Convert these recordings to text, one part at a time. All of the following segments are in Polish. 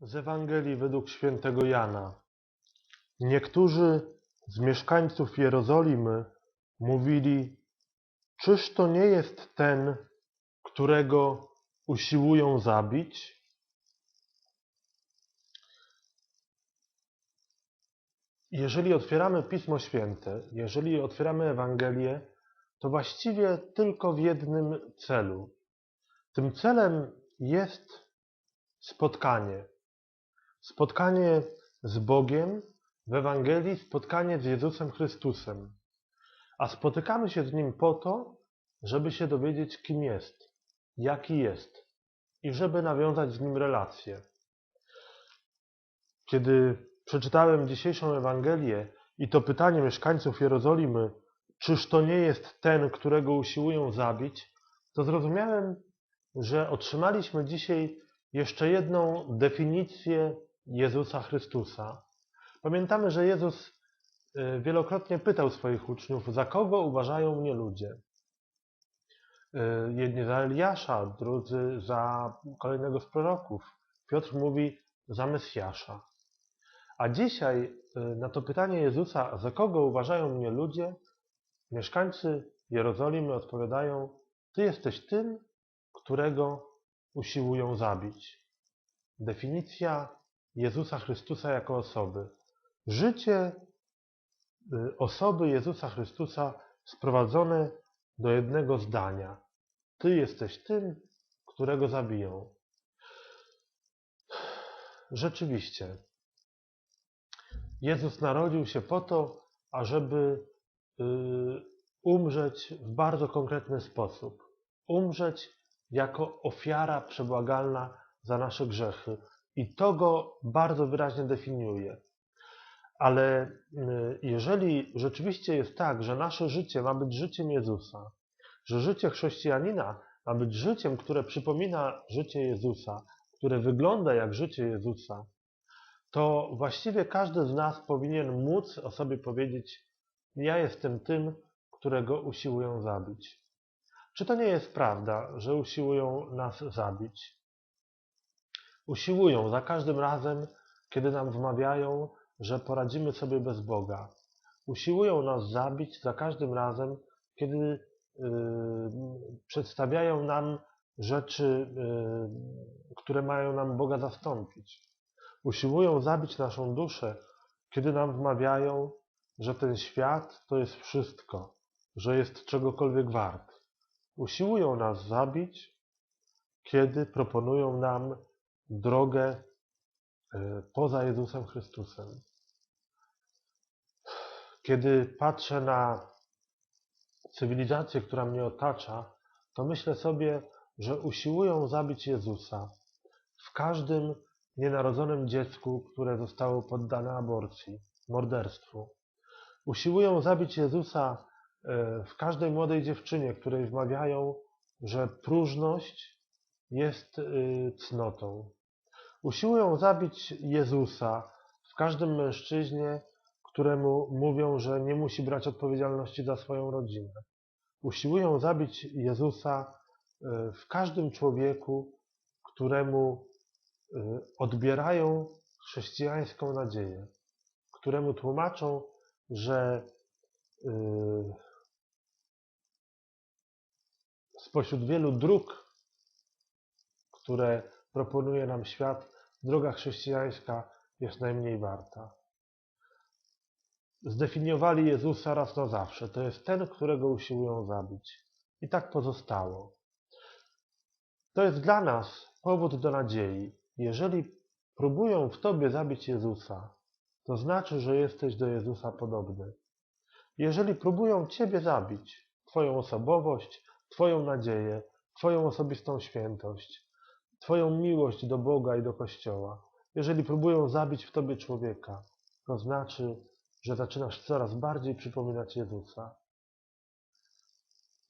Z Ewangelii według świętego Jana. Niektórzy z mieszkańców Jerozolimy mówili, czyż to nie jest ten, którego usiłują zabić? Jeżeli otwieramy Pismo Święte, jeżeli otwieramy Ewangelię, to właściwie tylko w jednym celu. Tym celem jest spotkanie. Spotkanie z Bogiem w Ewangelii, spotkanie z Jezusem Chrystusem. A spotykamy się z Nim po to, żeby się dowiedzieć, kim jest, jaki jest i żeby nawiązać z Nim relacje. Kiedy przeczytałem dzisiejszą Ewangelię i to pytanie mieszkańców Jerozolimy, czyż to nie jest ten, którego usiłują zabić, to zrozumiałem, że otrzymaliśmy dzisiaj jeszcze jedną definicję Jezusa Chrystusa. Pamiętamy, że Jezus y, wielokrotnie pytał swoich uczniów, za kogo uważają mnie ludzie. Y, Jedni za Eliasza, drudzy za kolejnego z proroków. Piotr mówi za Mesjasza. A dzisiaj y, na to pytanie Jezusa, za kogo uważają mnie ludzie, mieszkańcy Jerozolimy odpowiadają, Ty jesteś tym, którego usiłują zabić. Definicja Jezusa Chrystusa jako osoby. Życie y, osoby Jezusa Chrystusa sprowadzone do jednego zdania. Ty jesteś tym, którego zabiją. Rzeczywiście, Jezus narodził się po to, ażeby y, umrzeć w bardzo konkretny sposób. Umrzeć jako ofiara przebłagalna za nasze grzechy. I to go bardzo wyraźnie definiuje. Ale y, jeżeli rzeczywiście jest tak, że nasze życie ma być życiem Jezusa, że życie chrześcijanina ma być życiem, które przypomina życie Jezusa, które wygląda jak życie Jezusa, to właściwie każdy z nas powinien móc o sobie powiedzieć: Ja jestem tym, którego usiłują zabić. Czy to nie jest prawda, że usiłują nas zabić? Usiłują za każdym razem, kiedy nam wmawiają, że poradzimy sobie bez Boga. Usiłują nas zabić za każdym razem, kiedy yy, przedstawiają nam rzeczy, yy, które mają nam Boga zastąpić. Usiłują zabić naszą duszę, kiedy nam wmawiają, że ten świat to jest wszystko, że jest czegokolwiek wart. Usiłują nas zabić, kiedy proponują nam drogę e, poza Jezusem Chrystusem. Kiedy patrzę na cywilizację, która mnie otacza, to myślę sobie, że usiłują zabić Jezusa w każdym nienarodzonym dziecku, które zostało poddane aborcji, morderstwu. Usiłują zabić Jezusa e, w każdej młodej dziewczynie, której wmawiają, że próżność jest y, cnotą. Usiłują zabić Jezusa w każdym mężczyźnie, któremu mówią, że nie musi brać odpowiedzialności za swoją rodzinę. Usiłują zabić Jezusa y, w każdym człowieku, któremu y, odbierają chrześcijańską nadzieję, któremu tłumaczą, że spośród wielu dróg, które proponuje nam świat, droga chrześcijańska jest najmniej warta. Zdefiniowali Jezusa raz na zawsze. To jest ten, którego usiłują zabić. I tak pozostało. To jest dla nas powód do nadziei. Jeżeli próbują w Tobie zabić Jezusa, to znaczy, że jesteś do Jezusa podobny. Jeżeli próbują Ciebie zabić, Twoją osobowość, Twoją nadzieję, Twoją osobistą świętość, Twoją miłość do Boga i do Kościoła, jeżeli próbują zabić w Tobie człowieka, to znaczy, że zaczynasz coraz bardziej przypominać Jezusa.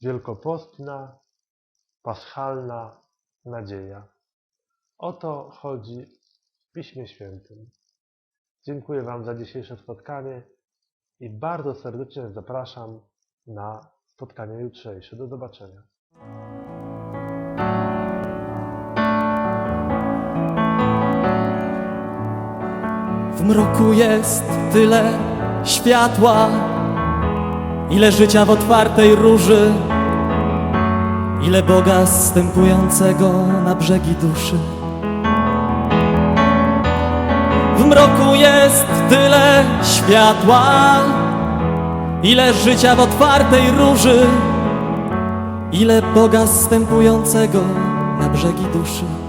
Wielkopostna, paschalna nadzieja. O to chodzi w Piśmie Świętym. Dziękuję Wam za dzisiejsze spotkanie i bardzo serdecznie zapraszam na spotkanie jutrzejsze. Do zobaczenia. Mroku jest tyle światła, ile życia w otwartej róży, ile Boga stępującego na brzegi duszy. W mroku jest tyle światła, ile życia w otwartej róży, ile Boga stępującego na brzegi duszy.